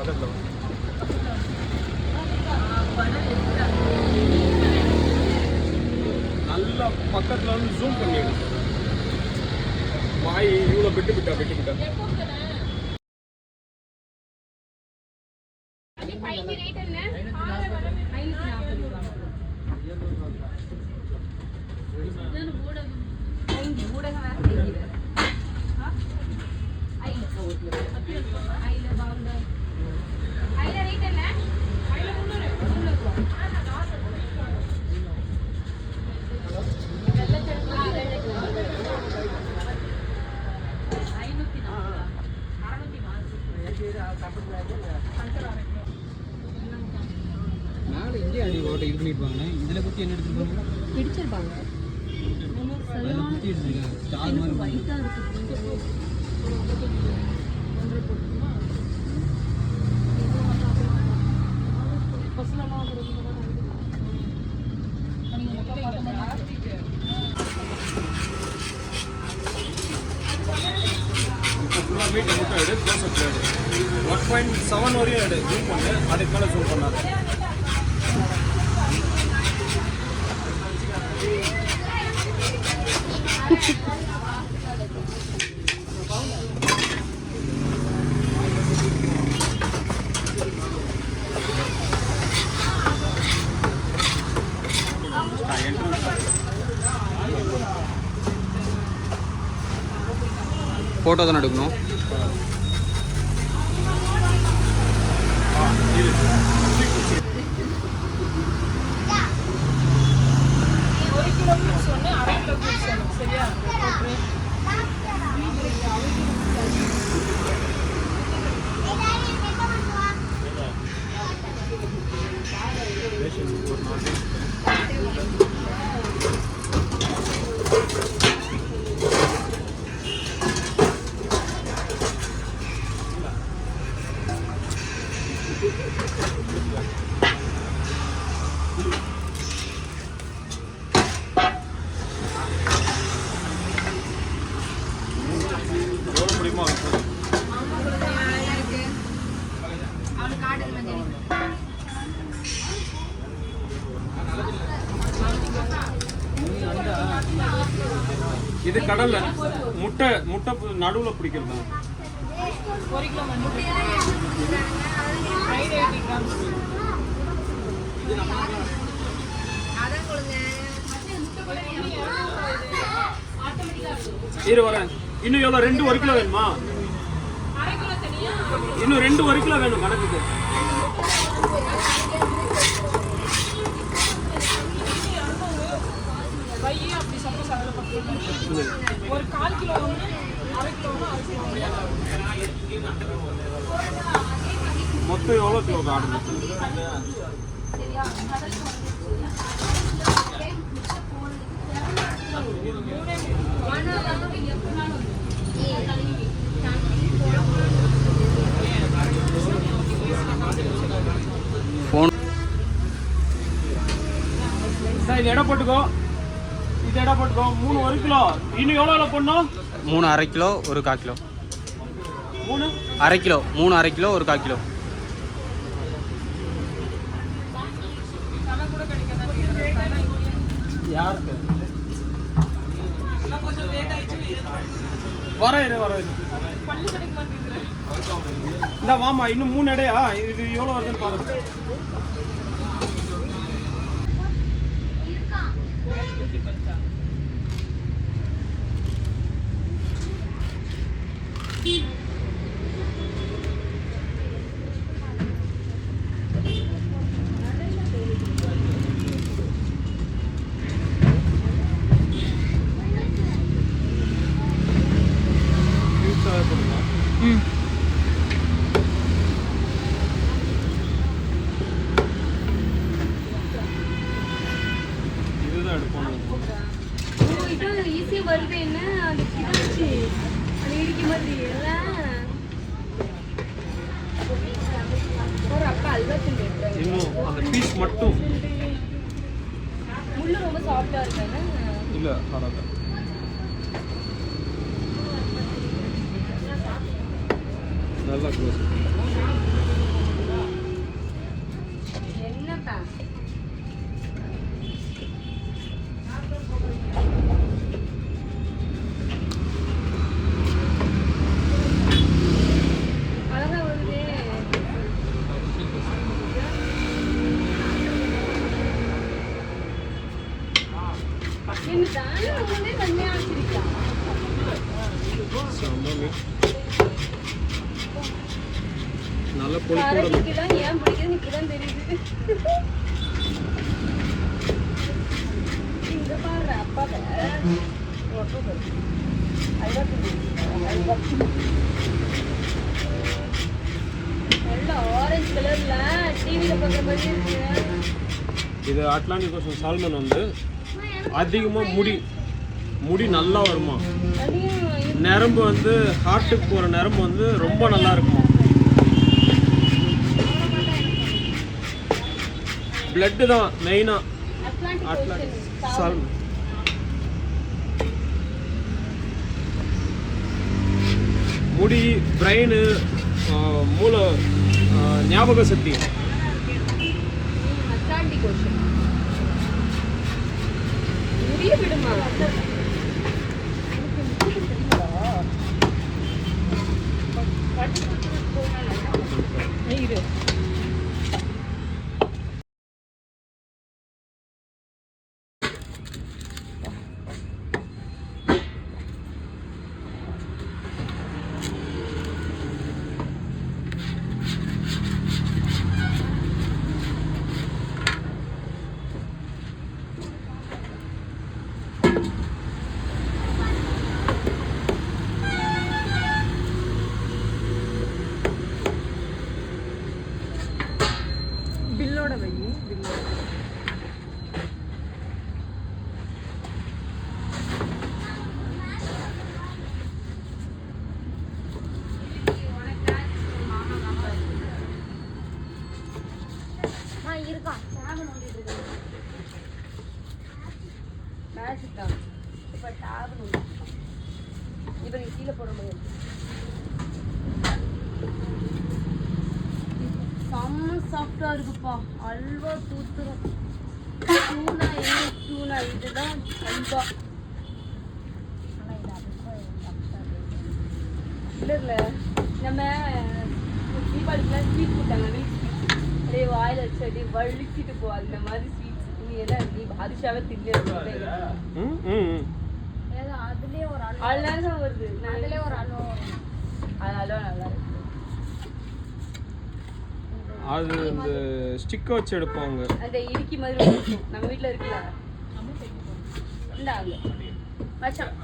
பக்கத்தில் நல்லா பக்கத்தில் வந்து ஜூம் பண்ணி வாய் இவ்வளோ விட்டு விட்டா விட்டு விட்டா ஓட்ட இது பண்ணிருப்பாங்க இதில் குத்தி என்ன எடுத்துருப்பாங்க? பிடிச்சிருப்பாங்க. அதில் குத்தி எடுத்துருக்காங்க ஸ்டார் மாதிரி ஒயிட்டா இருக்கு இப்போ ஃபுல்லாக மீட்டை மட்டும் எடு க்ளோஸ் அப் எடு ஒன் பாயிண்ட் செவன் வரையும் எடு. ஜூம் பண்ணு. அதுக்கு மேலே ஜூம் பண்ணாது. ഫോട്ടോ തന്നെ എടുക്കുന്നു ஒரு கிலோ ஃபிஷ் ஒன்று அரை கிலோ ஃபிஷ் ஒன்று சரியா ஓகே எவ்வளோ இது கடல்ல. முட்டை முட்டை நடுவில் பிடிக்கிறது. இரு வரேன். இன்னும் எவ்வளோ ரெண்டு ஒரு கிலோ வேணுமா? இன்னும் ரெண்டு ஒரு கிலோ வேணும் கணக்குக்கு பையே அப்படி சப்போஸ் அதில் பத்து ஒரு கால் கிலோ ஒன்று அரை கிலோ மொத்தம் எவ்வளோ கிலோ ஆர்டர் ஃபோன் சார் இது எடை போட்டுக்கோ. இது எடை போட்டுக்கோ மூணு ஒரு கிலோ. இன்னும் எவ்வளோ போடணும்? மூணு அரை கிலோ ஒரு கால் கிலோ. மூணு? அரை கிலோ மூணு அரை கிலோ ஒரு கால் கிலோ. யாருக்கு? வர இரு வர இந்த வாமா இன்னும் மூணு இடையா இது எவ்வளோ வருதுன்னு பாருங்க. என்ன அது கிடச்சி அது இடிக்க மாதிரி ஒரு அக்கா அல்வா எடுத்தாங்க இன்னும் அந்த பீஸ் மட்டும். முள்ளு ரொம்ப சாஃப்டா இருக்காங்க இல்லை அதான் நல்லா க்ளோஸ் என்னப்பா அழகா வருதே என்ன தானே வந்து கம்மியா வச்சிருக்கலாம் செம்ம மீன் நல்ல. கரைக்குதான் ஏன் பிடிக்குதுன்னு இப்பதான் தெரியுது. இங்க பாரு அப்பாவை நல்ல ஆரஞ்சு கலர்ல டிவில பார்க்குற மாதிரி இருக்கு. இது அட்லாண்டிக் ஓஷன் சால்மன் வந்து அதிகமாக முடி முடி நல்லா வருமா? நரம்பு வந்து ஹார்ட்டுக்கு போகிற நரம்பு வந்து ரொம்ப நல்லா இருக்குமா? பிளட்டு தான் மெயினாக அட்லாண்டிக் சால்மன் முடி பிரெயின் மூளை ஆ, ஞாபக சக்தி. அட்லாண்டிக் ஓஷன் முடிய விடுமா? இப்போ டேப் இப்போ நீ கீழே போட முடியாது செம்ம சாஃப்டா இருக்குப்பா அல்வா தூத்துரும் டூனா என்ன டூனா இதுதான் அல்வா இல்ல இல்லை நம்ம தீபாவளிக்குலாம் ஸ்வீட் கொடுத்தாங்க மில்க் அப்படியே வாயில் வச்சு அப்படியே வலிச்சிட்டு போ அந்த மாதிரி ஸ்வீட்ஸ் நீ எல்லாம் நீ பாதுஷாவே தின்னு ம். அதுலயே ஒரு அல்வா தான் வருது. அதுலயே ஒரு அல்வா அது அல்வா நல்லா இருக்கு. அது இந்த ஸ்டிக்கை வச்சு எடுப்பாங்க அந்த இடுக்கி மாதிரி இருக்கும். நம்ம வீட்ல இருக்குல்ல? இந்தாங்க. மச்சான்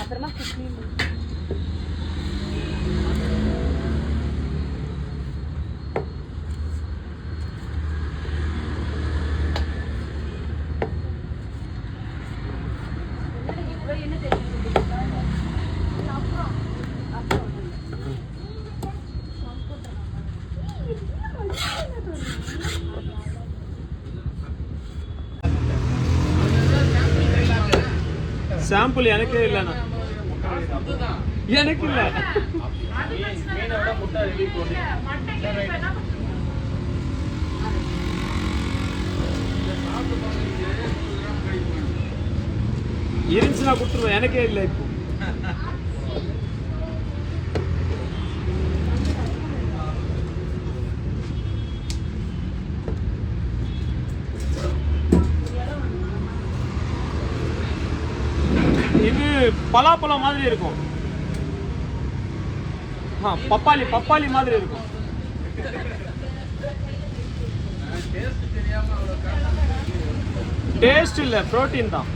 அப்புறமா குக்லி இவ்வளோ என்ன தெரியும் அப்புறம் அப்புறம் சாம்பிள் எனக்கே இல்லைண்ணா எனக்கு இல்லை. இருந்துச்சுன்னா கொடுத்துருவேன். எனக்கே இல்லை இப்போ இது பலாப்பழம் மாதிரி இருக்கும். ஆ பப்பாளி பப்பாளி மாதிரி இருக்கும். டேஸ்ட் இல்லை புரோட்டீன் தான்.